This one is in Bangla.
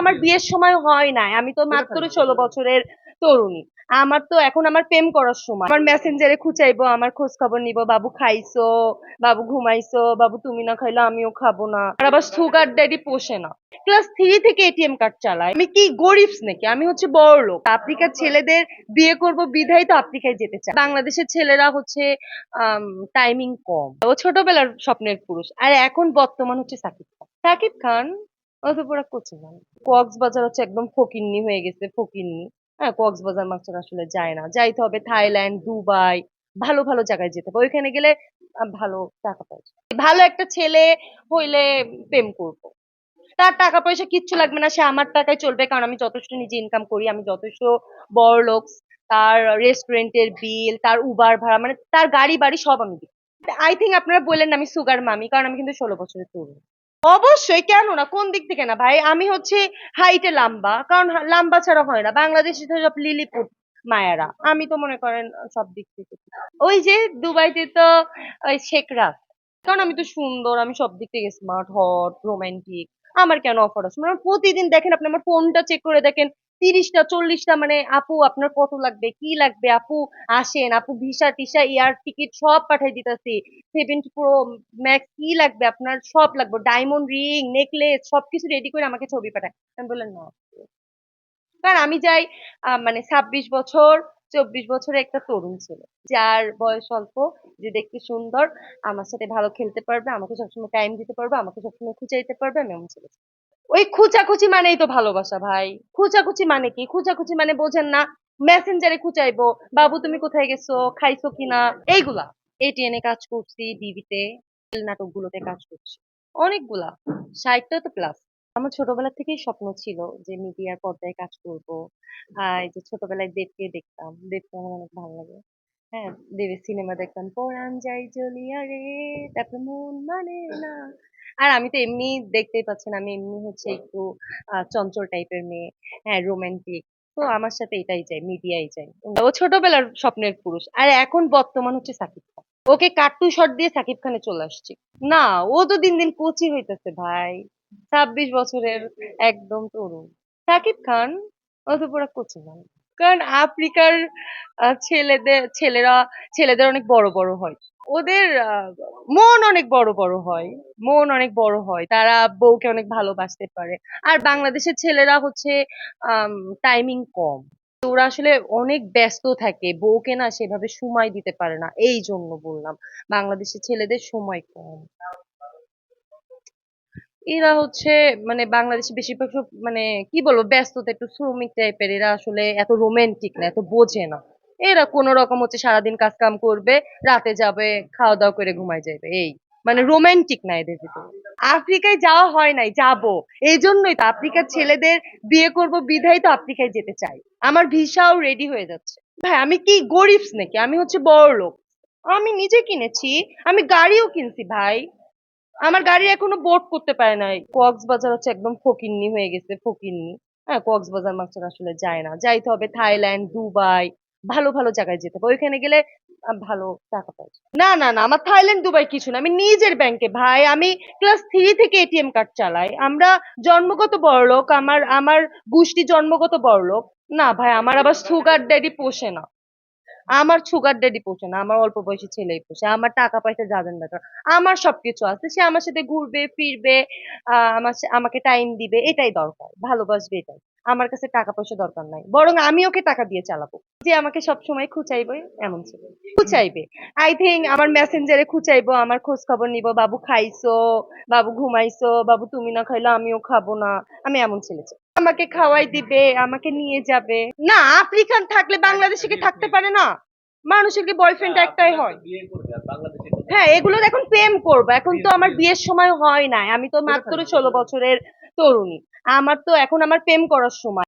আমার বিয়ের সময় হয় নাই। আমি তো মাত্র ষোলো বছরের তরুণী। আমার তো এখন আমার প্রেম করার সময়। আমার মেসেঞ্জারে খুঁচাইবো আমার খোঁজ খবর নিব বাবু খাইছো? বাবু ঘুমাইছো? বাবু তুমি না খাইলে আমিও খাব না। আর আবার সুগার ড্যাডি পোষে না। ক্লাস থ্রি থেকে এটিএম কার্ড চালায়। আমি কি গরিব নাকি? আমি হচ্ছে বড় লোক। আফ্রিকার ছেলেদের বিয়ে করব বিধাই তো আফ্রিকায় যেতে চায়। বাংলাদেশের ছেলেরা হচ্ছে টাইমিং কম। ও ছোটবেলার স্বপ্নের পুরুষ। আর এখন বর্তমান হচ্ছে সাকিব খান। সাকিব খান অত পুরা কোচে যান কক্সবাজার হচ্ছে একদম ফকিন্নি হয়ে গেছে, ফকিন্নি। হ্যাঁ কক্সবাজার মাস্টার আসলে যায় না। যাইতে হবে থাইল্যান্ড, দুবাই, ভালো ভালো জায়গায় যেতে হবে। ওইখানে গেলে ভালো টাকা যায়। ভালো একটা ছেলে হইলে প্রেম করব। তার টাকা পয়সা কিচ্ছু লাগবে না, সে আমার টাকায় চলবে। কারণ আমি যথেষ্ট নিজে ইনকাম করি, আমি যথেষ্ট বড় লোক। তার রেস্টুরেন্টের বিল তার উবার ভাড়া মানে তার গাড়ি, বাড়ি সব আমি দিই। আই থিঙ্ক আপনারা বললেন আমি সুগার মামি কারণ আমি কিন্তু ষোলো বছরের তরুণ। অবশ্যই কেন না কোন দিক থেকে না ভাই? আমি হচ্ছে হাইটে লাম্বা, কারণ লাম্বা ছাড়া হয় না। বাংলাদেশে তো সব লিলিপুট মায়েরা। আমি তো মনে করেন সব দিক থেকে। ওই যে দুবাইতে তো ওই শেখরা কারণ আমি তো সুন্দর, আমি সব দিক থেকে স্মার্ট হট রোমান্টিক আমার কেন অফার আছে? মানে প্রতিদিন দেখেন আপনি আমার ফোনটা চেক করে দেখেন তিরিশটা, চল্লিশটা মানে আপু আপনার কত লাগবে? কি লাগবে? আপু আসেন, আপু ভিসা টিসা, এয়ার টিকিট সব পাঠাই দিতেছি। সেভেন্টি প্রো ম্যাক্স কি লাগবে? আপনার সব লাগবে। ডায়মন্ড রিং, নেকলেস, সবকিছু রেডি করে আমাকে ছবি পাঠায়। আমি বললেন না কারণ আমি যাই মানে ছাব্বিশ বছর, চব্বিশ বছরের একটা তরুণ ছেলে। যার বয়স অল্প যে দেখতে সুন্দর, আমার সাথে ভালো খেলতে পারবে, আমাকে সবসময় টাইম দিতে পারবে, আমাকে সবসময় খুঁচাইতে পারবে, আমি এমন ছেলে। ওই খুচাখুচি মানেই তো ভালোবাসা ভাই। খুচাখুচি মানে কি? খুচাখুচি মানে বোঝেন না মেসেঞ্জারে খুচাইবো, বাবু, তুমি কোথায় গেছো? খাইছো কিনা? এইগুলা। এটিএন কাজ করছি ডিবিতে নাটকগুলোতে কাজ করছি। অনেকগুলা। ষাটটা তো প্লাস আমার ছোটবেলা থেকেই স্বপ্ন ছিল যে মিডিয়ার পর্দায় কাজ করব। আর যে ছোটবেলায় দেবকে দেখতাম। দেবকে আমার অনেক ভালো লাগে। হ্যাঁ দেবের সিনেমা দেখতাম, পরাণ যাই জ্বলিয়া রে তারপরে মন মানে না। আর আমি তো এমনি দেখতেই পাচ্ছেন আমি এমনি হচ্ছে একটু আহ, চঞ্চল টাইপের মেয়ে হ্যাঁ রোমান্টিক তো আমার সাথে এটাই চাই মিডিয়াই চাই ও ছোটবেলার স্বপ্নের পুরুষ। আর এখন বর্তমান হচ্ছে সাকিব খান। ওকে কাট্টু শট দিয়ে সাকিব খানে চলে আসছি। না ও তো দিন দিন কোচি হইতেছে ভাই। ছাব্বিশ বছরের একদম তরুণ। সাকিব খান ও তো পুরো কোচি মান কারণ আফ্রিকার ছেলেদের ছেলেরা ছেলেদের অনেক বড় বড় হয়। ওদের মন অনেক বড় বড় হয়। মন অনেক বড় হয়। তারা বউকে অনেক ভালোবাসতে পারে। আর বাংলাদেশের ছেলেরা হচ্ছে টাইমিং কম। ওরা আসলে অনেক ব্যস্ত থাকে। বউকে না সেভাবে সময় দিতে পারে না। এই জন্য বললাম, বাংলাদেশের ছেলেদের সময় কম। এরা হচ্ছে মানে বাংলাদেশে বেশিরভাগ মানে কি বলব, ব্যস্ততা, একটু শ্রমিক টাইপের এরা। আসলে এত রোমান্টিক না, এত বোঝে না। এরা কোনো রকম হচ্ছে সারাদিন কাজ কাম করবে, রাতে যাবে খাওয়া দাওয়া করে ঘুমায় যাবে, এই। মানে রোমান্টিক না এদের ভিতরে। আফ্রিকায় যাওয়া হয় নাই, যাব। এই জন্যই তো আফ্রিকার ছেলেদের বিয়ে করব বিধাই তো আফ্রিকায় যেতে চাই। আমার ভিসাও রেডি হয়ে যাচ্ছে। ভাই, আমি কি গরিব নাকি? আমি হচ্ছে বড় লোক। আমি নিজে কিনেছি, আমি গাড়িও কিনছি, ভাই। আমার গাড়ি এখনও বোর্ড করতে পারে নাই। কক্সবাজার হচ্ছে একদম ফকিন্নি হয়ে গেছে, ফকিন্নি। হ্যাঁ কক্সবাজার মাস্টার আসলে যায় না। যাইতে হবে থাইল্যান্ড, দুবাই ভালো ভালো জায়গায় যেতে হবে। ওইখানে গেলে ভালো টাকা পাওয়া। না না না, আমার থাইল্যান্ড, দুবাই কিছু না। আমি নিজের ব্যাংকে ভাই, আমি ক্লাস থ্রি থেকে এটিএম কার্ড চালাই। আমরা জন্মগত বড়লোক, আমার আমার গোষ্ঠী জন্মগত বড়লোক। না, ভাই, আমার আবার সুগার ড্যাডি পোষে না। আমার সুগার ড্যাডি পোষে না। আমার অল্প বয়সী ছেলেই পোষে। আমার টাকা পয়সা যাবেন দরকার আমার সবকিছু আছে। সে আমার সাথে ঘুরবে, ফিরবে আমার আমাকে টাইম দিবে। এটাই দরকার। ভালোবাসবে এটাই। আমার কাছে টাকা পয়সা দরকার নাই। বরং আমি ওকে টাকা দিয়ে চালাবো। যে আমাকে সব সময় খুচাইবে এমন ছিল। খুচাইবে। আই থিঙ্ক আমার মেসেঞ্জারে খুচাইবো আমার খোঁজ খবর নিব বাবু খাইছো বাবু ঘুমাইছো বাবু তুমি না খাইলে আমিও খাব না। আমি এমন ছেলে আমাকে খাওয়াই দিবে আমাকে নিয়ে যাবে। না আফ্রিকান থাকলে বাংলাদেশে কি থাকতে পারে না? মানুষের কি বয়ফ্রেন্ড একটাই হয়? হ্যাঁ এগুলো এখন প্রেম করব। এখন তো আমার বিয়ের সময় হয় নাই। আমি তো মাত্র ষোলো বছরের তরুণী। আমার তো এখন আমার প্রেম করার সময়।